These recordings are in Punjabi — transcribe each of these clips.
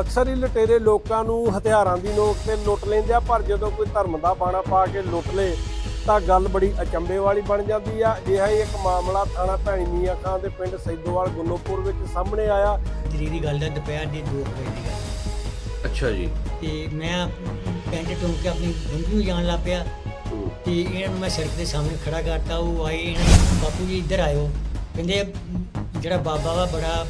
ਅਕਸਰ ਹੀ ਲਟੇਰੇ ਲੋਕਾਂ ਨੂੰ ਹਥਿਆਰਾਂ ਦੀ ਨੋਕ ਤੇ ਲੁੱਟ ਲੈਂਦੇ ਆ ਪਰ ਜਦੋਂ ਕੋਈ ਧਰਮ ਦਾ ਬਾਣਾ ਪਾ ਕੇ ਲੁੱਟ ਲੇ ਤਾਂ ਗੱਲ ਬੜੀ ਅਚੰਬੇ ਵਾਲੀ ਬਣ ਜਾਂਦੀ ਆ। ਅਜਿਹਾ ਹੀ ਇੱਕ ਮਾਮਲਾ ਥਾਣਾ ਭੈਣੀ ਮੀਆਂ ਖਾਂ ਦੇ ਪਿੰਡ ਸੈਦੋਵਾਲ ਗੁੰਨੋਪੁਰ ਵਿੱਚ ਸਾਹਮਣੇ ਆਇਆ। ਦੀ ਗੱਲ ਹੈ ਦੁਪਹਿਰ ਦੇ 2 ਵਜੇ ਦੀ ਗੱਲ। ਅੱਛਾ ਜੀ। ਤੇ ਮੈਂ ਪੈਂਟ ਟੋਕ ਕੇ ਆਪਣੀ ਬੰਦੀ ਨੂੰ ਜਾਣ ਲੱਗ ਪਿਆ। ਤੇ ਇਹਨਾਂ ਨੂੰ ਮੈਂ ਸੜਕ ਦੇ ਸਾਹਮਣੇ ਖੜਾ ਕਰਤਾ ਉਹ ਆਏ ਇਹਨਾਂ ਬਾਪੂ ਜੀ ਇੱਧਰ ਆਇਓ। ਕਹਿੰਦੇ ਜਿਹੜਾ ਬਾਬਾ ਵਾ ਬੜਾ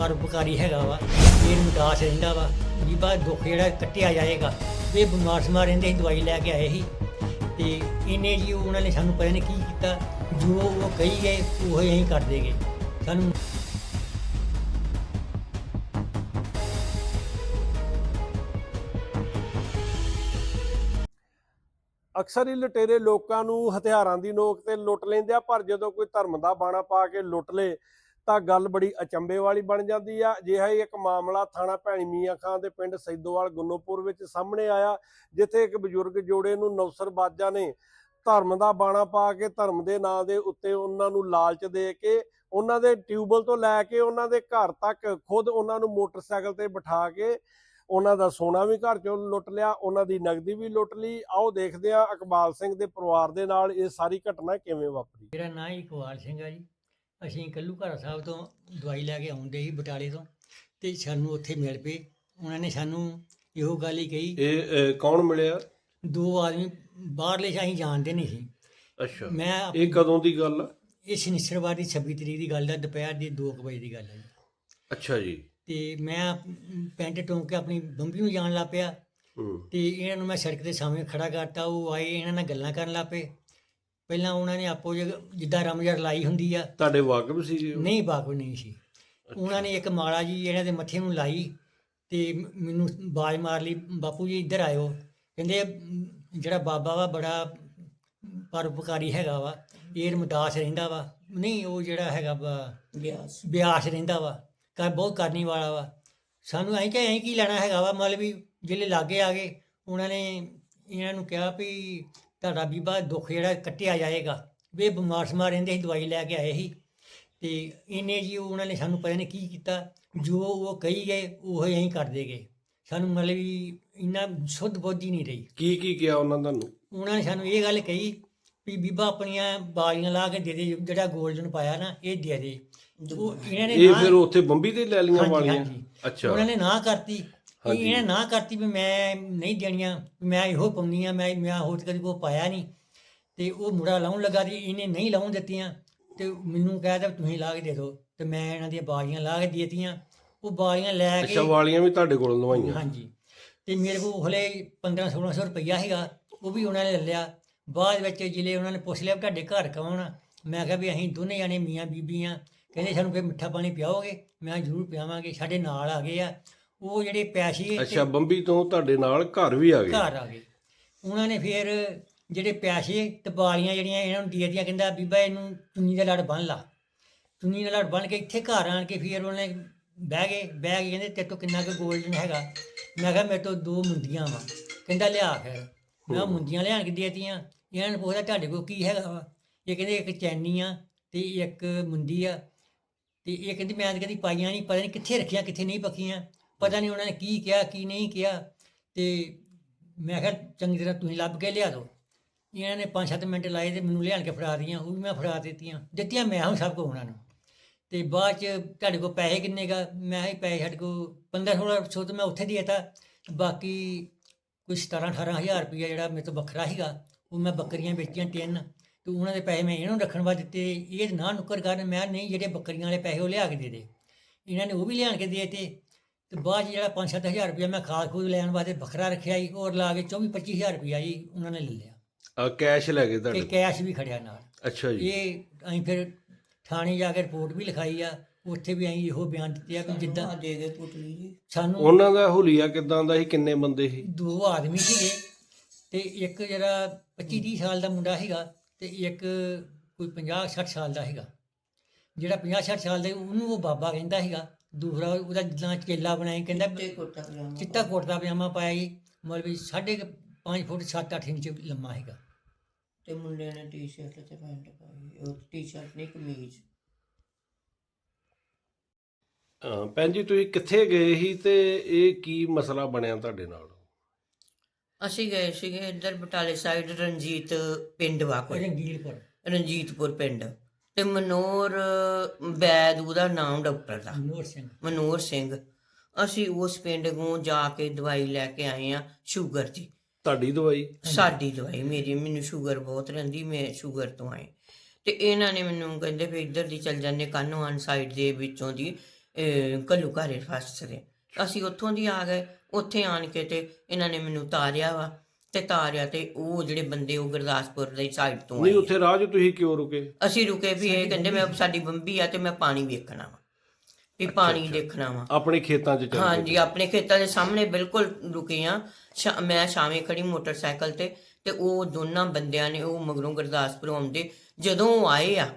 ਪਰਉਪਕਾਰੀ ਹੈਗਾ ਵਾ, ਇਹ ਉਦਾਸ ਰਹਿੰਦਾ ਵਾ ਵੀ ਬਾ ਦੁੱਖ ਜਿਹੜਾ ਕੱਟਿਆ ਜਾਏਗਾ, ਇਹ ਬਿਮਾਰ ਸਮਾਰ ਰਹਿੰਦੇ ਸੀ, ਦਵਾਈ ਲੈ ਕੇ ਆਏ ਸੀ। ਤੇ ਇਹਨੇ ਜੀ ਉਹਨਾਂ ਨੇ ਸਾਨੂੰ ਪਤਾ ਨਹੀਂ ਕੀ ਕੀਤਾ, ਜੋ ਉਹ ਕਹੀ ਗਏ, ਉਹ ਹੀ ਕਰ ਦੇਗੇ। ਸਾਨੂੰ ਅਕਸਰ ਹੀ ਲਟੇਰੇ ਲੋਕਾਂ ਨੂੰ ਹਥਿਆਰਾਂ ਦੀ ਨੋਕ ਤੇ ਲੁੱਟ ਲੈਂਦੇ ਆ, ਪਰ ਜਦੋਂ ਕੋਈ ਧਰਮ ਦਾ ਬਾਣਾ ਪਾ ਕੇ ਲੁੱਟ ਲੇ ਤਾਂ ਗੱਲ ਬੜੀ ਅਚੰਬੇ ਵਾਲੀ ਬਣ ਜਾਂਦੀ ਆ। ਅਜਿਹਾ ਹੀ ਇੱਕ ਮਾਮਲਾ ਥਾਣਾ ਭੈਣੀ ਮੀਆਂ ਖਾਂ ਦੇ ਪਿੰਡ ਸੈਦੋਵਾਲ ਗੁੰਨੋਪੁਰ ਵਿੱਚ ਸਾਹਮਣੇ ਆਇਆ, ਜਿੱਥੇ ਇੱਕ ਬਜ਼ੁਰਗ ਜੋੜੇ ਨੂੰ ਨੌਸਰ ਬਾਜਾਂ ਨੇ ਧਰਮ ਦਾ ਬਾਣਾ ਪਾ ਕੇ ਧਰਮ ਦੇ ਨਾਂ ਦੇ ਉੱਤੇ ਉਹਨਾਂ ਨੂੰ ਲਾਲਚ ਦੇ ਕੇ ਉਹਨਾਂ ਦੇ ਟਿਊਬਲ ਤੋਂ ਲੈ ਕੇ ਉਹਨਾਂ ਦੇ ਘਰ ਤੱਕ ਖੁਦ ਉਹਨਾਂ ਨੂੰ ਮੋਟਰਸਾਈਕਲ ਤੇ ਬਿਠਾ ਕੇ ਉਹਨਾਂ ਦਾ ਸੋਨਾ ਵੀ ਘਰ ਚੋਂ ਲੁੱਟ ਲਿਆ, ਉਹਨਾਂ ਦੀ ਨਗਦੀ ਵੀ ਲੁੱਟ ਲਈ। ਆਓ ਦੇਖਦੇ ਆ ਇਕਬਾਲ ਸਿੰਘ ਦੇ ਪਰਿਵਾਰ ਦੇ ਨਾਲ ਇਹ ਸਾਰੀ ਘਟਨਾ ਕਿਵੇਂ ਵਾਪਰੀ। ਮੇਰਾ ਨਾਂ ਇਕਬਾਲ ਸਿੰਘ ਆ ਜੀ। ਅਸੀਂ ਕੱਲੂ ਘਰ ਸਾਹਿਬ ਤੋਂ ਦਵਾਈ ਲੈ ਕੇ ਆਉਂਦੇ ਸੀ ਬਟਾਲੇ ਤੋਂ ਤੇ ਸਾਨੂੰ ਉੱਥੇ ਮਿਲ ਪਏ। ਉਹਨਾਂ ਨੇ ਸਾਨੂੰ ਇਹੋ ਗੱਲ ਹੀ ਕਹੀ। ਇਹ ਅਹ, ਕੌਣ ਮਿਲਿਆ? ਦੋ ਆਦਮੀ ਬਾਹਰਲੇ ਸ਼ਾਹੀ ਜਾਣਦੇ ਨਹੀਂ ਸੀ। ਅੱਛਾ। ਮੈਂ ਇਹ ਕਦੋਂ ਦੀ ਗੱਲ ਆ? ਇਹ ਸ਼ਨੀਚਰਵਾਰ ਦੀ 26 ਤਰੀਕ ਦੀ ਗੱਲ ਹੈ ਦੁਪਹਿਰ ਦੇ 2 ਵਜੇ ਦੀ ਗੱਲ ਹੈ ਜੀ। ਅੱਛਾ ਜੀ। ਤੇ ਮੈਂ ਪੈਂਟ ਟੋਕ ਕੇ ਆਪਣੀ ਬੰਬੀ ਨੂੰ ਜਾਣ ਲੱਗ ਪਿਆ। ਹੂੰ। ਤੇ ਇਹਨਾਂ ਨੂੰ ਮੈਂ ਸੜਕ ਦੇ ਸਾਹਮਣੇ ਖੜਾ ਕਰਤਾ ਉਹ ਆਏ ਇਹਨਾਂ ਨਾਲ ਗੱਲਾਂ ਕਰਨ ਲੱਗ ਪਏ। ਪਹਿਲਾਂ ਉਹਨਾਂ ਨੇ ਆਪੋ ਜਿ- ਜਿੱਦਾਂ ਰਮਜਰ ਲਾਈ ਹੁੰਦੀ ਆ। ਤੁਹਾਡੇ ਵਾਕਫ ਸੀ ਨਹੀਂ ਬਾਗੋ ਨਹੀਂ ਸੀ। ਉਹਨਾਂ ਨੇ ਇੱਕ ਮਾਲਾ ਜੀ ਇਹਨਾਂ ਦੇ ਮੱਥੇ ਨੂੰ ਲਾਈ ਤੇ ਮ- ਮੈਨੂੰ ਬਾਜ ਮਾਰ ਲਈ ਬਾਪੂ ਜੀ ਇੱਧਰ ਆਇਓ। ਕਹਿੰਦੇ ਅਮ, ਜਿਹੜਾ ਬਾਬਾ ਵਾ ਬੜਾ ਪਰਉਪਕਾਰੀ ਹੈਗਾ ਵਾ ਇਹ ਰਮਦਾਸ ਰਹਿੰਦਾ ਵਾ। ਨਹੀਂ ਉਹ ਜਿਹੜਾ ਹੈਗਾ ਵਾ ਬਿਆਸ। ਬਿਆਸ ਰਹਿੰਦਾ ਵਾ ਕਰ ਬਹੁਤ ਕਰਨੀ ਵਾਲਾ ਵਾ। ਸਾਨੂੰ ਐਂ ਕਿ ਐਂ ਕੀ ਲੈਣਾ ਹੈਗਾ ਵਾ ਮਤਲਬ ਵੀ ਜਿਹੜੇ ਲਾਗੇ ਆ ਗਏ ਉਹਨਾਂ ਨੇ ਇਹਨਾਂ ਨੂੰ ਕਿਹਾ ਵੀ ਤੁਹਾਡਾ ਬੀਬਾ ਦੁੱਖ ਜਿਹੜਾ ਕੱਟਿਆ ਜਾਏਗਾ। ਵੀ ਬਿਮਾਰ ਸਮਾਰ ਰਹਿੰਦੇ ਸੀ ਦਵਾਈ ਲੈ ਕੇ ਆਏ ਸੀ। ਤੇ ਇਹਨੇ ਜੀ ਉਹਨਾਂ ਨੇ ਸਾਨੂੰ ਪਤਾ ਨਹੀਂ ਕੀ ਕੀਤਾ। ਜੋ ਉਹ ਕਹੀ ਗਏ ਉਹ ਹੀ ਅਸੀਂ ਕਰ ਦੇਗੇ ਸਾਨੂੰ ਮਤਲਬ ਵੀ ਇੰਨਾ ਸ਼ੁੱਧ ਬੁੱਧੀ ਨਹੀਂ ਰਹੀ। ਕੀ ਕੀ ਕਿਹਾ ਉਹਨਾਂ ਤੁਹਾਨੂੰ? ਉਹਨਾਂ ਨੇ ਸਾਨੂੰ ਇਹ ਗੱਲ ਕਹੀ ਵੀ ਬੀਬਾ ਆਪਣੀਆਂ ਬਾਲੀਆਂ ਲਾ ਕੇ ਦੇ ਦੇ ਜਿਹੜਾ 골ਡਨ ਪਾਇਆ ਨਾ ਇਹ ਦੇ ਦੇ। ਉਹ ਇਹਨਾਂ ਨੇ ਇਹ ਨਾ- ਫਿਰ ਉੱਥੇ ਬੰਬੀ ਤੇ ਲੈ ਲੀਆਂ ਹਾਂਜੀ, ਵਾਲੀਆਂ? ਹਾਂਜੀ। ਅੱਛਾ। ਉਹਨਾਂ ਨੇ ਨਾ ਕਰਤੀ। ਵੀ ਹਾਂਜੀ। ਇਹਨੇ ਨਾ ਕਰਤੀ ਵੀ ਮੈਂ ਨਹੀਂ ਦੇਣੀਆਂ ਵੀ ਮੈਂ ਇਹੋ ਪਾਉਣੀ ਆ ਮੈਂ ਮੈਂ ਹੋਰ ਕਦੀ ਕੋ ਪਾਇਆ ਨਹੀਂ। ਤੇ ਉਹ ਮੁੰਡਾ ਲਾਉਣ ਲੱਗਾ ਤੇ ਇਹਨੇ ਨਹੀਂ ਲਾਉਣ ਦਿੱਤੀਆਂ। ਤੇ ਮੈਨੂੰ ਕਹਿ ਦਿੱਤਾ ਤੁਸੀਂ ਲਾ ਕੇ ਦੇ ਦਿਓ। ਤੇ ਮੈਂ ਇਹਨਾਂ ਦੀਆਂ ਬਾਲੀਆਂ ਲਾ ਕੇ ਦੇ ਦਿੱਤੀਆਂ। ਉਹ ਬਾਲੀਆਂ ਲੈ ਕੇ ਅੱਛਾ ਵਾਲੀਆਂ ਵੀ ਤੁਹਾਡੇ ਕੋਲ ਲਵਾਈਆਂ। ਹਾਂਜੀ। ਤੇ ਮੇਰੇ ਕੋਲ ਹਲੇ 15 1600 ਰੁਪਈਆ ਹੈਗਾ ਉਹ ਵੀ ਉਹਨਾਂ ਨੇ ਲੈ ਲਿਆ। ਬਾਅਦ ਵਿੱਚ ਜਿਲੇ ਉਹਨਾਂ ਨੇ ਪੁੱਛ ਲਿਆ ਵੀ ਤੁਹਾਡੇ ਘਰ ਕੌਣ ਆ? ਮੈਂ ਕਿਹਾ ਵੀ ਅਸੀਂ ਦੋਨੇ ਜਾਣੇ ਮੀਆਂ ਬੀਬੀਆਂ। ਕਹਿੰਦੇ ਸਾਨੂੰ ਫਿਰ ਮਿੱਠਾ ਪਾਣੀ ਪਿਆਓਗੇ? ਮੈਂ ਕਿਹਾ ਜ਼ਰੂਰ ਪਿਆਵਾਂਗੇ ਸਾਡੇ ਨਾਲ ਆ ਗਏ ਆ। ਉਹ ਜਿਹੜੇ ਪੈਸੇ ਤੇ ਅੱਛਾ ਬੰਬੀ ਤੋਂ ਤੁਹਾਡੇ ਨਾਲ ਘਰ ਵੀ ਆ ਗਏ। ਘਰ ਆ ਗਏ। ਉਹਨਾਂ ਨੇ ਫਿਰ ਜਿਹੜੇ ਪੈਸੇ ਤੇ ਬਾਲੀਆਂ ਜਿਹੜੀਆਂ ਇਹਨਾਂ ਨੂੰ ਦੇ ਦਿੱਤੀਆਂ ਕਹਿੰਦਾ ਬੀਬਾ ਇਹਨੂੰ ਚੁੰਨੀ ਦਾ ਲੜ ਬੰਨ ਲਾ। ਚੁੰਨੀ ਦਾ ਲੜ ਬੰਨ ਕੇ ਇੱਥੇ ਘਰ ਆਣ ਕੇ ਫਿਰ ਉਹਨੇ ਬਹਿ ਗਏ। ਬਹਿ ਕੇ ਕਹਿੰਦੇ ਤੇਰੇ ਤੋਂ ਕਿੰਨਾ ਕੁ 골ਡਨ ਹੈਗਾ। ਮੈਂ ਕਿਹਾ ਮੇਰੇ ਤੋਂ ਦੋ ਮੁੰਦੀਆਂ ਵਾ। ਕਹਿੰਦਾ ਲਿਆ ਫਿਰ। ਮੈਂ ਉਹ ਮੁੰਦੀਆਂ ਲਿਆਣ ਕੇ ਦਿੱਤੀਆਂ ਇਹਨਾਂ ਨੇ ਪੁੱਛਿਆ ਤੁਹਾਡੇ ਕੋਲ ਕੀ ਹੈਗਾ ਵਾ? ਇਹ ਕਹਿੰਦੇ ਇੱਕ ਚੈਨੀ ਆ ਤੇ ਇੱਕ ਮੁੰਦੀ ਆ। ਤੇ ਇਹ ਕਹਿੰਦੀ ਮੈਂ ਤਾਂ ਕਦੀ ਪਾਈਆਂ ਨਹੀਂ ਪਤਾ ਨਹੀਂ ਕਿੱਥੇ ਰੱਖੀਆਂ ਕਿੱਥੇ ਨਹੀਂ ਪੱਕੀਆਂ। ਪਤਾ ਨਹੀਂ ਉਹਨਾਂ ਨੇ ਕੀ ਕਿਹਾ, ਕੀ ਨਹੀਂ ਕਿਹਾ ਤੇ ਮੈਂ ਕਿਹਾ ਚੰਗੀ ਤਰ੍ਹਾਂ ਤੁਸੀਂ ਲੱਭ ਕੇ ਲਿਆ ਦਿਓ। ਇਹਨਾਂ ਨੇ 5-7 ਮਿੰਟ ਲਾਏ ਤੇ ਮੈਨੂੰ ਲਿਆਣ ਕੇ ਫੜਾ ਦੀਆਂ ਉਹ ਵੀ ਮੈਂ ਫੜਾ ਦਿੱਤੀਆਂ। ਦਿੱਤੀਆਂ ਮੈਂ ਹਾਂ ਸਭ ਕੋ ਉਹਨਾਂ ਨੂੰ। ਤੇ ਬਾਅਦ ਚ ਤੁਹਾਡੇ ਕੋਲ ਪੈਸੇ ਕਿੰਨੇ ਗਾ? ਮੈਂ ਕਿਹਾ ਪੈਸੇ ਸਾਡੇ ਕੋਲ 15-16 ਸੌ ਤਾਂ ਮੈਂ ਉੱਥੇ ਦੇ ਦਿੱਤਾ ਬਾਕੀ ਕੋਈ 17-18 ਹਜ਼ਾਰ ਰੁਪਇਆ ਜਿਹੜਾ ਮੇਰੇ ਤੋਂ ਵੱਖਰਾ ਸੀਗਾ, ਉਹ ਮੈਂ ਬੱਕਰੀਆਂ ਵੇਚੀਆਂ ਤਿੰਨ। ਤੇ ਉਹਨਾਂ ਦੇ ਪੈਸੇ ਮੈਂ ਇਹਨੂੰ ਰੱਖਣ ਵਾਸਤੇ ਦਿੱਤੇ। ਇਹ ਨਾ ਨੁੱਕਰ ਕਰਨ, ਮੈਂ ਨਹੀਂ, ਜਿਹੜੇ ਬੱਕਰੀਆਂ ਵਾਲੇ ਪੈਸੇ ਉਹ ਲਿਆ ਕੇ ਦੇ ਦੇ। ਇਹਨਾਂ ਨੇ ਉਹ ਵੀ ਲਿਆਣ ਕੇ ਦੇ ਦਿੱਤੇ। ਤੇ ਬਾਅਦ 'ਚ ਜਿਹੜਾ 5-7000 ਰੁਪਇਆ ਮੈਂ ਖਾਦ ਖੂਦ ਲੈਣ ਵਾਸਤੇ ਵੱਖਰਾ ਰੱਖਿਆ ਜੀ ਔਰ ਲਾ ਕੇ 24-25000 ਰੁਪਇਆ ਜੀ ਉਹਨਾਂ ਨੇ ਲੈ ਲਿਆ। ਅਹ ਕੈਸ਼ ਲੈ ਗਏ ਤੇ ਤੁਹਾਡੇ ਕੈਸ਼ ਵੀ ਖੜਿਆ ਨਾਲ। ਅੱਛਾ ਜੀ। ਇਹ ਅਸੀਂ ਫਿਰ ਥਾਣੇ ਜਾ ਕੇ ਰਿਪੋਰਟ ਵੀ ਲਿਖਾਈ ਆ ਉੱਥੇ ਵੀ ਅਸੀਂ ਇਹੋ ਬਿਆਨ ਦਿੱਤੇ ਆ ਕਿ ਜਿੱਦਾਂ ਦੇ ਗਏ ਪੁੱਤਰੀ ਜੀ। ਸਾਨੂੰ ਉਹਨਾਂ ਦਾ ਹੁਲੀਆ ਕਿਦਾਂ ਦਾ ਸੀ ਕਿੰਨੇ ਬੰਦੇ ਸੀ? ਦੋ ਆਦਮੀ ਸੀਗੇ ਤੇ ਇੱਕ ਜਿਹੜਾ 25 30 ਸਾਲ ਦਾ ਮੁੰਡਾ ਸੀਗਾ ਤੇ ਇੱਕ ਕੋਈ 50 60 ਸਾਲ ਦਾ ਸੀਗਾ। ਜਿਹੜਾ 50 60 ਸਾਲ ਦਾ ਸੀ, ਉਹਨੂੰ ਉਹ ਬਾਬਾ ਕਹਿੰਦਾ ਸੀਗਾ ਦੂਸਰਾ ਉਹਦਾ ਜਿੱਦਾਂ ਚੇਲਾ ਬਣਾਇਆ ਕਹਿੰਦਾ ਤੇ ਕੋਟਾ ਪਜਾਮਾ ਚਿੱਟਾ ਪਾਇਆ। ਜੀ ਮਤਲਬ ਵੀ ਸਾਢੇ 5 ਫੁੱਟ 7-8 ਇੰਚ ਲੰਮਾ ਸੀਗਾ। ਤੇ ਮੁੰਡੇ ਨੇ ਟੀ-ਸ਼ਰਟ ਤੇ ਪੈਂਟ ਪਾਈ ਉਹ ਟੀ-ਸ਼ਰਟ ਨਹੀਂ ਕਮੀਜ਼। ਹਾਂ ਭੈਣ ਜੀ ਤੁਸੀਂ ਕਿੱਥੇ ਗਏ ਸੀ ਤੇ ਇਹ ਕੀ ਮਸਲਾ ਬਣਿਆ ਤੁਹਾਡੇ ਨਾਲ? ਅਸੀਂ ਗਏ ਸੀਗੇ ਇੱਧਰ ਬਟਾਲੇ ਸਾਈਡ ਰਣਜੀਤ ਪਿੰਡ ਵਾ ਕੋਈ। ਰੰਗੀਲਪੁਰ ਰਣਜੀਤਪੁਰ ਪਿੰਡ। ਤੇ ਮਨੋਰ ਬੈਦ ਉਹਦਾ ਨਾਮ ਡਾਕਟਰ ਦਾ। ਨੂਰ ਸਿੰਘ। ਮਨੋਰ ਸਿੰਘ। ਅਸੀਂ ਉਸ ਪਿੰਡ ਨੂੰ ਜਾ ਕੇ ਦਵਾਈ ਲੈ ਕੇ ਆਏ ਆ ਸ਼ੂਗਰ ਦੀ। ਤੁਹਾਡੀ ਦਵਾਈ? ਸਾਡੀ ਦਵਾਈ ਮੇਰੀ। ਮੈਨੂੰ ਸ਼ੂਗਰ ਬਹੁਤ ਰਹਿੰਦੀ ਮੈਂ ਸ਼ੂਗਰ ਤੋਂ ਆਏ। ਤੇ ਇਹਨਾਂ ਨੇ ਮੈਨੂੰ ਕਹਿੰਦੇ ਵੀ ਇੱਧਰ ਦੀ ਚੱਲ ਜਾਂਦੇ ਕਾਨੋਆਨ ਸਾਈਡ ਦੇ ਵਿੱਚੋਂ ਦੀ ਘੱਲੂ ਘਾਰੇ ਫਸਦੇ ਅਸੀਂ ਉੱਥੋਂ ਦੀ ਆ ਗਏ ਉੱਥੇ ਆਣ ਕੇ ਤੇ ਇਹਨਾਂ ਨੇ ਮੈਨੂੰ ਤਾਰਿਆ ਵਾ। ਤੇ ਤਾਰਿਆ ਤੇ ਉਹ ਜਿਹੜੇ ਬੰਦੇ ਉਹ ਗੁਰਦਾਸਪੁਰ ਦੀ ਸਾਈਡ ਤੋਂ ਨਹੀਂ ਆਏ ਉੱਥੇ ਰਾਹ 'ਚ ਤੁਸੀਂ ਕਿਉਂ ਰੁਕੇ? ਅਸੀਂ ਰੁਕੇ ਵੀ ਇਹ ਕਹਿੰਦੇ ਮੈਂ ਸਾਡੀ ਬੰਬੀ ਆ ਤੇ ਮੈਂ ਪਾਣੀ ਵੇਖਣਾ ਵਾ ਵੀ ਪਾਣੀ ਦੇਖਣਾ ਵਾ। ਆਪਣੇ ਖੇਤਾਂ 'ਚ ਚੱਲ ਹਾਂਜੀ ਆਪਣੇ ਖੇਤਾਂ ਦੇ ਸਾਹਮਣੇ ਬਿਲਕੁਲ ਰੁਕੇ ਆ। ਸ਼ਾ- ਮੈਂ ਸ਼ਾਮੇ ਖੜੀ ਮੋਟਰਸਾਈਕਲ ਤੇ ਤੇ ਉਹ ਦੋਨਾਂ ਬੰਦਿਆਂ ਨੇ ਉਹ ਮਗਰੋਂ ਗੁਰਦਾਸਪੁਰ ਆਉਂਦੇ। ਜਦੋਂ ਉਹ ਆਏ ਆ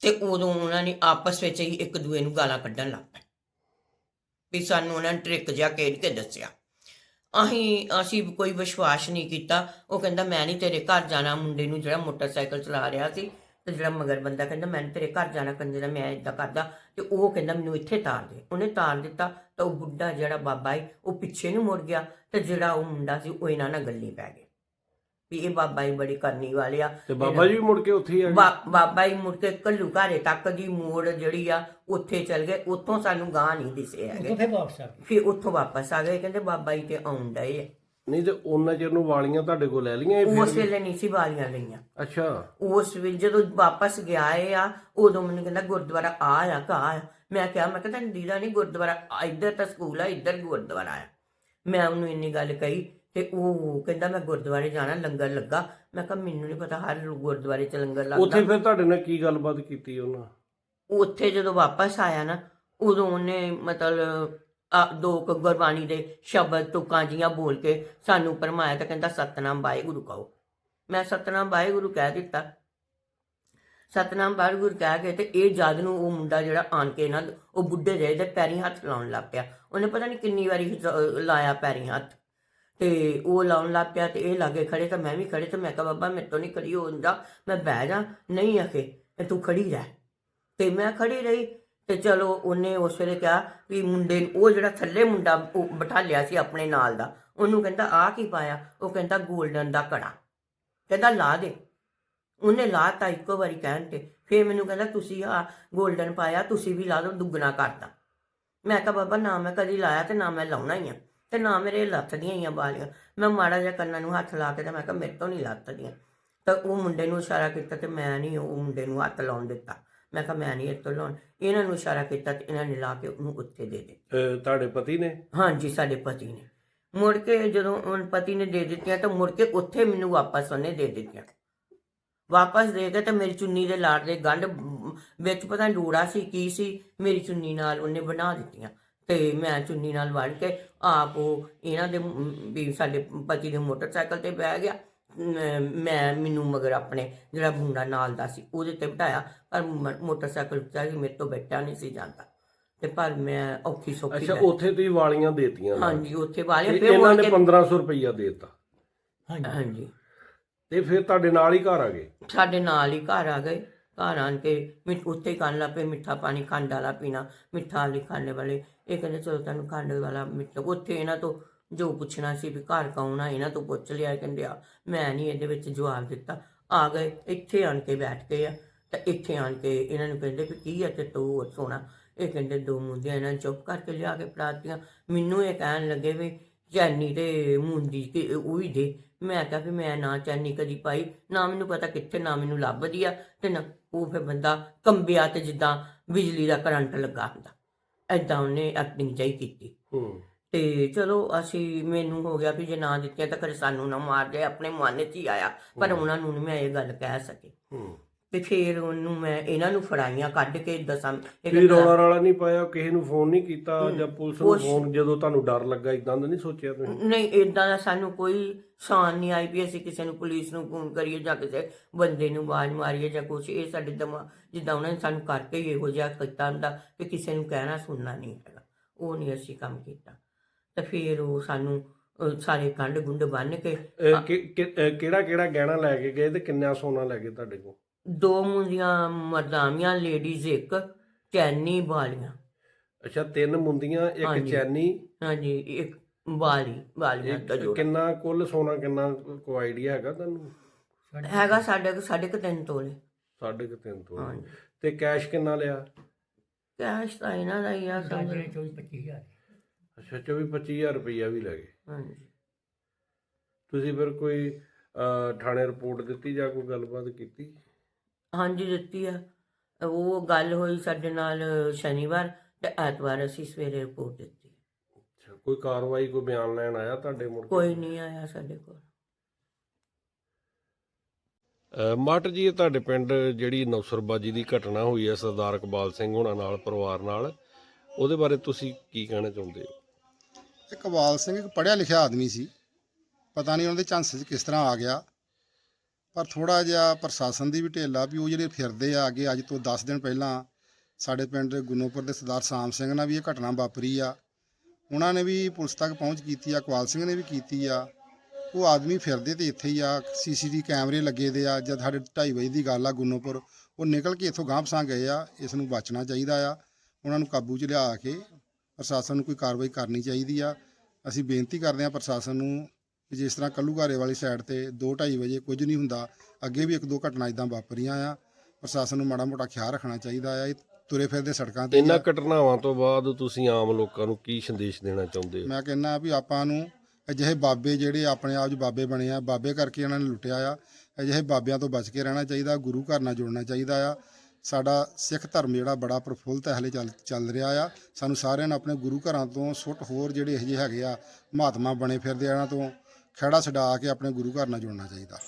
ਤੇ ਉਦੋਂ ਉਹਨਾਂ ਨੇ ਆਪਸ ਵਿੱਚ ਹੀ ਇੱਕ ਦੂਏ ਨੂੰ ਗਾਲਾਂ ਕੱਢਣ ਲੱਗ ਪਏ। ਵੀ ਸਾਨੂੰ ਉਹਨਾਂ ਨੇ ਟ੍ਰਿਕ ਜਿਹਾ ਖੇਡ ਕੇ ਦੱਸਿਆ। ਅਸੀਂ ਅਸੀਂ ਕੋਈ ਵਿਸ਼ਵਾਸ ਨਹੀਂ ਕੀਤਾ। ਉਹ ਕਹਿੰਦਾ, ਮੈਂ ਨਹੀਂ ਤੇਰੇ ਘਰ ਜਾਣਾ। ਮੁੰਡੇ ਨੂੰ ਜਿਹੜਾ ਮੋਟਰਸਾਈਕਲ ਚਲਾ ਰਿਹਾ ਸੀ ਤੇ ਜਿਹੜਾ ਮਗਰ ਬੰਦਾ ਕਹਿੰਦਾ, ਮੈਂ ਤੇਰੇ ਘਰ ਜਾਣਾ ਕੰਜੇ ਦਾ ਮੈਂ ਇਦਾਂ ਕਰਦਾ। ਤੇ ਉਹ ਕਹਿੰਦਾ, ਮੈਨੂੰ ਇੱਥੇ ਤਾਰ ਦੇ। ਉਹਨੇ ਤਾਰ ਦਿੱਤਾ ਤਾਂ ਉਹ ਬੁੱਢਾ ਜਿਹੜਾ ਬਾਬਾ ਹੈ ਉਹ ਪਿੱਛੇ ਨੂੰ ਮੁੜ ਗਿਆ ਤੇ ਜਿਹੜਾ ਉਹ ਮੁੰਡਾ ਸੀ, ਉਹ ਇਹਨਾਂ ਨਾਲ ਗੱਲੀ ਪੈ ਗਿਆ। ਵੀ ਇਹ ਬਾਬਾ ਹੀ ਬੜੀ ਕਰਨੀ ਵਾਲੇ ਆ। ਤੇ ਬਾਬਾ ਜੀ ਵੀ ਮੁੜ ਕੇ ਉੱਥੇ ਹੀ ਆ ਗਏ? ਬਾ- ਬਾਬਾ ਹੀ ਮੁੜ ਕੇ ਕੱਲੂ ਘਾਰੇ ਤੱਕ ਦੀ ਮੋੜ ਜਿਹੜੀ ਆ ਉੱਥੇ ਚਲ ਗਏ। ਉੱਥੋਂ ਸਾਨੂੰ ਗਾਂ ਨਹੀਂ ਦਿਸੇ ਹੈਗੇ। ਫਿਰ ਵਾਪਸ ਆ ਗਏ। ਫਿਰ ਉੱਥੋਂ ਵਾਪਸ ਆ ਗਏ। ਕਹਿੰਦੇ ਬਾਬਾ ਜੀ ਤੇ ਆਉਣ ਡਏ ਆ। ਨਹੀਂ ਤੇ ਉਹਨਾਂ ਚਿਰ ਨੂੰ ਵਾਲੀਆਂ ਤੁਹਾਡੇ ਕੋਲ ਲੈ ਲਈਆਂ ਇਹ ਉਸ ਫਿਰ ਵੇਲੇ ਨਹੀਂ ਸੀ ਵਾਲੀਆਂ ਲਈਆਂ। ਅੱਛਾ। ਉਸ ਵੇਲੇ ਜਦੋਂ ਵਾਪਸ ਗਿਆ ਏ ਆ ਉਦੋਂ ਮੈਨੂੰ ਕਹਿੰਦਾ ਗੁਰਦੁਆਰਾ ਆ ਆ ਕਾ ਆ। ਮੈਂ ਕਿਹਾ ਮੈਂ ਕਹਿੰਦਾ ਦੀਦਾ ਨਹੀਂ ਗੁਰਦੁਆਰਾ ਆ, ਇੱਧਰ ਤਾਂ ਸਕੂਲ ਆ ਇੱਧਰ ਗੁਰਦੁਆਰਾ ਆ। ਮੈਂ ਉਹਨੂੰ ਇੰਨੀ ਗੱਲ ਕਹੀ। ਤੇ ਉਹ ਕਹਿੰਦਾ ਮੈਂ ਗੁਰਦੁਆਰੇ ਜਾਣਾ ਲੰਗਰ ਲੱਗਾ। ਮੈਂ ਕਿਹਾ ਮੈਨੂੰ ਨਹੀਂ ਪਤਾ ਹਰ ਗੁਰਦੁਆਰੇ ਚ ਲੰਗਰ ਉੱਥੇ ਲੱਗਦਾ ਫਿਰ ਤੁਹਾਡੇ ਨਾਲ ਕੀ ਗੱਲਬਾਤ ਕੀਤੀ ਉਹਨਾਂ? ਉੱਥੇ ਜਦੋਂ ਵਾਪਸ ਆਇਆ ਨਾ ਉਦੋਂ ਉਹਨੇ ਮਤਲਬ ਆ ਦੋ ਕੁ ਗੁਰਬਾਣੀ ਦੇ ਸ਼ਬਦ ਤੁਕਾਂ ਜੀਆਂ ਬੋਲ ਕੇ ਸਾਨੂੰ ਪਰਮਾਇਆ ਤਾਂ ਕਹਿੰਦਾ ਸਤਨਾਮ ਵਾਹਿਗੁਰੂ ਕਹੋ। ਮੈਂ ਸਤਨਾਮ ਵਾਹਿਗੁਰੂ ਕਹਿ ਦਿੱਤਾ। ਸਤਨਾਮ ਵਾਹਿਗੁਰੂ ਕਹਿ ਕੇ ਤੇ ਇਹ ਜਦ ਨੂੰ ਉਹ ਮੁੰਡਾ ਜਿਹੜਾ ਆਣ ਕੇ ਨਾ ਉਹ ਬੁੱਢੇ ਜਿਹੇ ਦੇ ਪੈਰੀਂ ਹੱਥ ਲਾਉਣ ਲੱਗ ਪਿਆ। ਉਹਨੇ ਪਤਾ ਨਹੀਂ ਕਿੰਨੀ ਵਾਰੀ ਜ- ਲਾਇਆ ਪੈਰੀਂ ਹੱਥ। ਤੇ ਉਹ ਲਾਉਣ ਲੱਗ ਪਿਆ ਤੇ ਇਹ ਲਾਗੇ ਖੜੇ, ਤਾਂ ਮੈਂ ਵੀ ਖੜੇ, ਤੇ ਮੈਂ ਕਿਹਾ, ਬਾਬਾ, ਮੇਰੇ ਤੋਂ ਨਹੀਂ ਖੜੀ ਹੋ ਜਾਂਦਾ ਮੈਂ ਬਹਿ ਜਾ, ਨਹੀਂ ਆਖੇ, ਤੂੰ ਖੜੀ ਰਹਿ। ਤੇ ਮੈਂ ਖੜੀ ਰਹੀ, ਤੇ ਚਲੋ ਉਹਨੇ ਉਸ ਵੇਲੇ ਕਿਹਾ ਵੀ ਮੁੰਡੇ ਨੂੰ, ਉਹ ਜਿਹੜਾ ਥੱਲੇ ਮੁੰਡਾ ਉਹ ਬਿਠਾ ਲਿਆ ਸੀ ਆਪਣੇ ਨਾਲ ਦਾ, ਉਹਨੂੰ ਕਹਿੰਦਾ, ਆ ਕੀ ਪਾਇਆ? ਉਹ ਕਹਿੰਦਾ 골ਡਨ ਦਾ ਕੜਾ ਕਹਿੰਦਾ, ਲਾ ਦੇ। ਉਹਨੇ ਲਾਤਾ ਇੱਕੋ ਵਾਰੀ ਕਹਿਣ ਤੇ, ਫੇਰ ਮੈਨੂੰ ਕਹਿੰਦਾ, ਤੁਸੀਂ ਆ 골ਡਨ ਪਾਇਆ, ਤੁਸੀਂ ਵੀ ਲਾ ਦਿਓ ਦੁੱਗਣਾ ਕਰਤਾ। ਮੈਂ ਕਿਹਾ, ਬਾਬਾ, ਨਾ ਮੈਂ ਕਦੀ ਲਾਇਆ ਤੇ ਨਾ ਮੈਂ ਲਾਉਣਾ ਹੀ ਆ। ਤੇ ਨਾ ਮੇਰੇ ਲੱਥਦੀਆਂ ਹੀ ਆ ਬਾਲੀਆਂ। ਮੈਂ ਮਾੜਾ ਜਿਹਾ ਕੰਨਾਂ ਨੂੰ ਹੱਥ ਲਾ ਕੇ ਤੇ ਮੈਂ ਕਿਹਾ ਮੇਰੇ ਤੋਂ ਨਹੀਂ ਲੱਥਦੀਆਂ ਤਾਂ ਉਹ ਮੁੰਡੇ ਨੂੰ ਇਸ਼ਾਰਾ ਕੀਤਾ ਤੇ ਮੈਂ ਨਹੀਂ ਉਹ ਮੁੰਡੇ ਨੂੰ ਹੱਥ ਲਾਉਣ ਦਿੱਤਾ। ਮੈਂ ਕਿਹਾ ਮੈਂ ਨਹੀਂ ਤੋਂ ਲਾਉਣ। ਇਹਨਾਂ ਨੂੰ ਇਸ਼ਾਰਾ ਕੀਤਾ ਤੇ ਇਹਨਾਂ ਨੇ ਲਾ ਕੇ ਉਹਨੂੰ ਉੱਥੇ ਦੇ ਦਿੱਤਾ। ਤੁਹਾਡੇ ਪਤੀ ਨੇ? ਹਾਂਜੀ ਸਾਡੇ ਪਤੀ ਨੇ। ਮੁੜ ਕੇ ਜਦੋਂ ਉਹ ਪਤੀ ਨੇ ਦੇ ਦਿੱਤੀਆਂ ਤਾਂ ਮੁੜ ਕੇ ਉੱਥੇ ਮੈਨੂੰ ਵਾਪਸ ਉਹਨੇ ਦੇ ਦਿੱਤੀਆਂ। ਵਾਪਸ ਦੇ ਕੇ ਤੇ ਮੇਰੀ ਚੁੰਨੀ ਦੇ ਲਾੜ ਦੇ ਗੰਢ ਵਿੱਚ ਪਤਾ ਡੂੜਾ ਸੀ ਕੀ ਸੀ ਮੇਰੀ ਚੁੰਨੀ ਨਾਲ ਉਹਨੇ ਬਣਾ ਦਿੱਤੀਆਂ। ਤੇ ਮੈਂ ਚੁੰਨੀ ਨਾਲ ਵੜ ਕੇ ਆਪ ਉਹ ਇਹਨਾਂ ਦੇ ਵੀ ਸਾਡੇ ਪਤੀ ਦੇ ਮੋਟਰਸਾਈਕਲ ਤੇ ਬਹਿ ਗਿਆ। ਮ, ਮੈਨੂੰ ਮਗਰ ਆਪਣੇ ਜਿਹੜਾ ਮੁੰਡਾ ਨਾਲ ਦਾ ਸੀ ਉਹਦੇ ਤੇ ਬਿਠਾਇਆ ਪਰ ਮੋਟਰਸਾਈਕਲ ਚਾਹੀ ਮੇਰੇ ਤੋਂ ਬੈਠਾ ਨਹੀਂ ਸੀ ਜਾਂਦਾ। ਤੇ ਪਰ ਮੈਂ ਔਖੀ ਸੌਖੀ ਅੱਛਾ। ਉੱਥੇ ਤੁਸੀਂ ਵਾਲੀਆਂ ਦੇਤੀਆਂ। ਹਾਂਜੀ ਉੱਥੇ ਵਾਲੇ ਤੇ ਫਿਰ ਇਹਨਾਂ ਨੇ ਕੇ 1500 ਰੁਪਈਆ ਦੇਤਾ। ਹਾਂਜੀ। ਹਾਂਜੀ। ਤੇ ਫਿਰ ਤੁਹਾਡੇ ਨਾਲ ਹੀ ਘਰ ਆ ਗਏ? ਸਾਡੇ ਨਾਲ ਹੀ ਘਰ ਆ ਗਏ। ਘਰ ਆਣ ਕੇ ਮਿੱਠ, ਉੱਥੇ ਹੀ ਖਾਣ ਲੱਗ ਪਏ, ਮਿੱਠਾ ਪਾਣੀ ਖੰਡ ਵਾਲਾ ਪੀਣਾ, ਮਿੱਠਾ ਵਾਲੀ ਖਾਣੇ ਵਾਲੇ। ਇਹ ਕਹਿੰਦੇ ਚਲੋ ਤੁਹਾਨੂੰ ਖੰਡ ਵਾਲਾ ਮਿੱਠਾ, ਉੱਥੇ ਇਹਨਾਂ ਤੋਂ ਜੋ ਪੁੱਛਣਾ ਸੀ ਵੀ ਘਰ ਕੌਣ ਆ, ਇਹਨਾਂ ਤੋਂ ਪੁੱਛ ਲਿਆ ਇਹ ਕਹਿੰਦੇ ਆ, ਮੈਂ ਨਹੀਂ ਇਹਦੇ ਵਿੱਚ ਜਵਾਬ ਦਿੱਤਾ। ਆ ਗਏ, ਇੱਥੇ ਆਣ ਕੇ ਬੈਠ ਗਏ ਆ, ਤਾਂ ਇੱਥੇ ਆਣ ਕੇ ਇਹਨਾਂ ਨੂੰ ਕਹਿੰਦੇ ਵੀ ਕੀ ਆ ਤੇ ਤੂੰ ਸੋਣਾ ਇਹ ਕਹਿੰਦੇ ਦੋ ਮੁੰਦਿਆਂ ਇਹਨਾਂ ਨੇ ਚੁੱਪ ਕਰਕੇ ਲਿਆ ਕੇ ਪੜਾਤੀਆਂ ਮੈਨੂੰ ਇਹ ਕਹਿਣ ਲੱਗੇ ਵੀ ਚੈਨੀ ਤੇ ਮੁੰਦੀ ਕਿ ਉਹ ਹੀ ਦੇ। ਮੈਂ ਕਿਹਾ ਵੀ ਮੈਂ ਨਾ ਚੈਨੀ ਕਦੀ ਪਾਈ, ਨਾ ਮੈਨੂੰ ਪਤਾ ਕਿੱਥੇ, ਨਾ ਮੈਨੂੰ ਲੱਭਦੀ ਆ ਤੇ ਨਾ ਉਹ ਫਿਰ ਬੰਦਾ ਕੰਬਿਆ ਤੇ ਜਿੱਦਾਂ ਬਿਜਲੀ ਦਾ ਕਰੰਟ ਲੱਗਾ ਹੁੰਦਾ। ਐਦਾਂ ਉਹਨੇ ਐਕਟਿੰਗ ਜਾਈ ਕੀਤੀ। ਹੂੰ। ਤੇ ਚਲੋ ਅਸੀਂ ਮੈਨੂੰ ਹੋ ਗਿਆ ਵੀ ਜੇ ਨਾ ਦਿੱਤੀਆਂ ਤਾਂ ਕਰੇ ਸਾਨੂੰ ਨਾ ਮਾਰ ਦੇ ਆਪਣੇ ਮਨ 'ਚ ਹੀ ਆਇਆ। ਪਰ ਉਹਨਾਂ ਨੂੰ ਨੀ ਮੈਂ ਇਹ ਗੱਲ ਕਹਿ ਸਕੀ। ਹੂੰ। ਤੇ ਫਿਰ ਉਹਨੂੰ ਮੈਂ ਇਹਨਾਂ ਨੂੰ ਫੜਾਈਆਂ ਕੱਢ ਕੇ ਦਸਾਂ ਇਹ ਤੁਸੀਂ ਕਹਿੰਦਾ- ਰੌਲਾ ਰਾਲਾ ਨਹੀਂ ਪਾਇਆ ਕਿਸੇ ਨੂੰ ਫੋਨ ਨਹੀਂ ਕੀਤਾ। ਜਾਂ ਪੁਲਿਸ ਨੂੰ ਫੋਨ ਜਦੋਂ ਤੁਹਾਨੂੰ ਡਰ ਲੱਗਾ ਇਦਾਂ ਦਾ ਨਹੀਂ ਸੋਚਿਆ ਤੁਸੀਂ? ਨਹੀਂ ਇਦਾਂ ਦਾ ਸਾਨੂੰ ਕੋਈ ਸ਼ਾਨ ਨਹੀਂ ਆਈ ਵੀ ਅਸੀਂ ਕਿਸੇ ਨੂੰ ਪੁਲਿਸ ਨੂੰ ਫੋਨ ਕਰੀਏ ਜਾਂ ਕਿਸੇ ਬੰਦੇ ਨੂੰ ਆਵਾਜ਼ ਮਾਰੀਏ ਜਾਂ ਕੁਛ। ਇਹ ਸਾਡੇ ਦਿਮਾਗ ਜਿੱਦਾਂ ਉਹਨਾਂ ਨੇ ਸਾਨੂੰ ਕਰਕੇ ਹੀ ਇਹੋ ਜਿਹਾ ਕੀਤਾ ਹੁੰਦਾ ਕਿ ਕਿਸੇ ਨੂੰ ਕਹਿਣਾ ਸੁਣਨਾ ਨਹੀਂ ਹੈਗਾ। ਉਹ ਨਹੀਂ ਅਸੀਂ ਕੰਮ ਕੀਤਾ। ਤੇ ਫਿਰ ਉਹ ਸਾਨੂੰ ਅਹ, ਸਾਰੇ ਕੰਡ ਗੁੰਡ ਬੰਨ ਕੇ ਕਿਹੜਾ ਕਿਹੜਾ ਗਹਿਣਾ ਲੈ ਕੇ ਗਏ ਤੇ ਕਿੰਨਾ ਸੋਨਾ ਲੈ ਗਏ ਤੁਹਾਡੇ ਕੋਲ? ਦੋ ਮੁੰਡੀਆਂ ਮਰਦਾਮੀਆਂ ਲੇਡੀਜ਼ ਇੱਕ ਚੈਨੀ ਵਾਲੀਆਂ। ਅੱਛਾ ਤਿੰਨ ਮੁੰਦੀਆਂ ਇੱਕ ਹਾਂਜੀ। ਚੈਨੀ। ਹਾਂਜੀ ਇੱਕ ਵਾਲੀ ਵਾਲੀਆਂ ਦਾ ਜੋੜਾ ਕਿੰਨਾ ਕੁੱਲ ਸੋਨਾ ਕਿੰਨਾ ਕੋ ਆਈਡੀਆ ਹੈਗਾ ਤੁਹਾਨੂੰ? ਹੈਗਾ ਸਾਡੇ ਕੋਲ ਸਾਢੇ ਕੁ ਤਿੰਨ ਤੋਲੇ। ਸਾਢੇ ਕੁ ਤਿੰਨ ਤੋਂ ਹਾਂਜੀ। ਤੇ ਕੈਸ਼ ਕਿੰਨਾ ਲਿਆ? ਕੈਸ਼ ਤਾਂ ਇਹਨਾਂ ਦਾ ਹੀ ਆ ਸਮਝ ਨੇ 24 25000 ਅੱਛਾ 24 25000 ਰੁਪਈਆ ਵੀ ਲੱਗੇ ਹਾਂਜੀ। ਤੁਸੀਂ ਫਿਰ ਕੋਈ ਅਹ, ਥਾਣੇ ਰਿਪੋਰਟ ਦਿੱਤੀ ਜਾਂ ਕੋਈ ਗੱਲਬਾਤ ਕੀਤੀ? ਹਾਂਜੀ ਦਿੱਤੀ ਆ। ਉਹ ਗੱਲ ਹੋਈ ਸਾਡੇ ਨਾਲ ਸ਼ਨੀਵਾਰ ਤੇ ਐਤਵਾਰ ਅਸੀਂ ਸਵੇਰੇ ਰਿਪੋਰਟ ਦਿੱਤੀ। ਅੱਛਾ ਕੋਈ ਕਾਰਵਾਈ ਕੋਈ ਬਿਆਨ ਲੈਣ ਆਇਆ ਤੁਹਾਡੇ ਮੁੜ ਕੇ? ਕੋਈ ਨਹੀਂ ਆਇਆ ਸਾਡੇ ਕੋਲ। ਮਾਸਟਰ ਜੀ ਇਹ ਤੁਹਾਡੇ ਪਿੰਡ ਜਿਹੜੀ ਨੌਸਰਬਾਜੀ ਦੀ ਘਟਨਾ ਹੋਈ ਹੈ ਸਰਦਾਰ ਇਕਬਾਲ ਸਿੰਘ ਹੋਣਾ ਨਾਲ ਪਰਿਵਾਰ ਨਾਲ ਉਹਦੇ ਬਾਰੇ ਤੁਸੀਂ ਕੀ ਕਹਿਣਾ ਚਾਹੁੰਦੇ ਹੋ? ਇਕਬਾਲ ਸਿੰਘ ਇੱਕ ਪੜ੍ਹਿਆ ਲਿਖਿਆ ਆਦਮੀ ਸੀ। ਪਤਾ ਨਹੀਂ ਉਹਨਾਂ ਦੇ ਝਾਂਸੇ 'ਚ ਕਿਸ ਤਰ੍ਹਾਂ ਆ ਗਿਆ। ਪਰ ਥੋੜਾ ਜਿਹਾ ਪ੍ਰਸ਼ਾਸਨ ਦੀ ਵੀ ਢਿੱਲਾ ਵੀ ਉਹ ਜਿਹੜੇ ਫਿਰਦੇ ਆ ਅੱਗੇ ਅੱਜ ਤੋਂ 10 ਦਿਨ ਪਹਿਲਾਂ ਸਾਡੇ ਪਿੰਡ ਗੁੰਨੋਪੁਰ ਦੇ ਸਰਦਾਰ ਸਾਮ ਸਿੰਘ ਨਾਲ ਵੀ ਇਹ ਘਟਨਾ ਵਾਪਰੀ ਆ। ਉਹਨਾਂ ਨੇ ਵੀ ਪੁਲਿਸ ਤੱਕ ਪਹੁੰਚ ਕੀਤੀ ਆ ਕੁਵਾਲ ਸਿੰਘ ਨੇ ਵੀ ਕੀਤੀ ਆ। ਉਹ ਆਦਮੀ ਫਿਰਦੇ ਤੇ ਇੱਥੇ ਹੀ ਆ, ਸੀਸੀਟੀ ਕੈਮਰੇ ਲੱਗੇ ਦੇ ਆ, ਜਦ ਸਾਡੇ 2:30 ਵਜੇ ਦੀ ਗੱਲ ਆ ਗੁੰਨੋਪੁਰ ਉਹ ਨਿਕਲ ਕੇ ਇੱਥੋਂ ਗਾਂਹ ਪਸਾਂ ਗਏ ਆ, ਇਸ ਨੂੰ ਬਚਣਾ ਚਾਹੀਦਾ ਆ। ਉਹਨਾਂ ਨੂੰ ਕਾਬੂ 'ਚ ਲਿਆ ਕੇ ਪ੍ਰਸ਼ਾਸਨ ਨੂੰ ਕੋਈ ਕਾਰਵਾਈ ਕਰਨੀ ਚਾਹੀਦੀ ਆ। ਅਸੀਂ ਬੇਨਤੀ ਕਰਦੇ ਹਾਂ ਪ੍ਰਸ਼ਾਸਨ ਨੂੰ ਕਿ ਜਿਸ ਤਰ੍ਹਾਂ ਕੱਲੂਘਾਰੇ ਵਾਲੀ ਸਾਈਡ ਤੇ 2:30 ਵਜੇ ਕੁਝ ਨਹੀਂ ਹੁੰਦਾ ਅੱਗੇ ਵੀ ਇੱਕ ਦੋ ਘਟਨਾ ਇਦਾਂ ਵਾਪਰੀਆਂ ਆ। ਪ੍ਰਸ਼ਾਸਨ ਨੂੰ ਮਾੜਾ ਮੋਟਾ ਖਿਆਲ ਰੱਖਣਾ ਚਾਹੀਦਾ ਆ ਇਹ ਤੁਰੇ ਫਿਰਦੇ ਸੜਕਾਂ ਤੇ ਇਹਨਾਂ। ਘਟਨਾਵਾਂ ਤੋਂ ਬਾਅਦ ਤੁਸੀਂ ਆਮ ਲੋਕਾਂ ਨੂੰ ਕੀ ਸੰਦੇਸ਼ ਦੇਣਾ ਚਾਹੁੰਦੇ ਹੋ? ਮੈਂ ਕਹਿੰਦਾ ਵੀ ਆਪਾਂ ਨੂੰ ਅਜਿਹੇ ਬਾਬੇ ਜਿਹੜੇ ਆਪਣੇ ਆਪ 'ਚ ਬਾਬੇ ਬਣੇ ਆ ਬਾਬੇ ਕਰਕੇ ਇਹਨਾਂ ਨੇ ਲੁੱਟਿਆ ਆ ਅਜਿਹੇ ਬਾਬਿਆਂ ਤੋਂ ਬਚ ਕੇ ਰਹਿਣਾ ਚਾਹੀਦਾ ਗੁਰੂ ਘਰ ਨਾਲ ਜੁੜਨਾ ਚਾਹੀਦਾ ਆ। ਸਾਡਾ ਸਿੱਖ ਧਰਮ ਜਿਹੜਾ ਬੜਾ ਪ੍ਰਫੁੱਲਤ ਹੈ ਹਲੇ ਚੱਲ ਚੱਲ ਰਿਹਾ ਆ। ਸਾਨੂੰ ਸਾਰਿਆਂ ਨੂੰ ਆਪਣੇ ਗੁਰੂ ਘਰਾਂ ਤੋਂ ਸੁੱਟ ਹੋਰ ਜਿਹੜੇ ਇਹੋ ਜਿਹੇ ਹੈਗੇ ਆ ਮਹਾਤਮਾ ਬਣੇ ਫਿਰਦੇ ਇਹਨਾਂ ਤੋਂ। ਖਹਿੜਾ ਛਡਾ ਕੇ ਆਪਣੇ ਗੁਰੂ ਘਰ ਨਾਲ ਜੁੜਨਾ ਚਾਹੀਦਾ।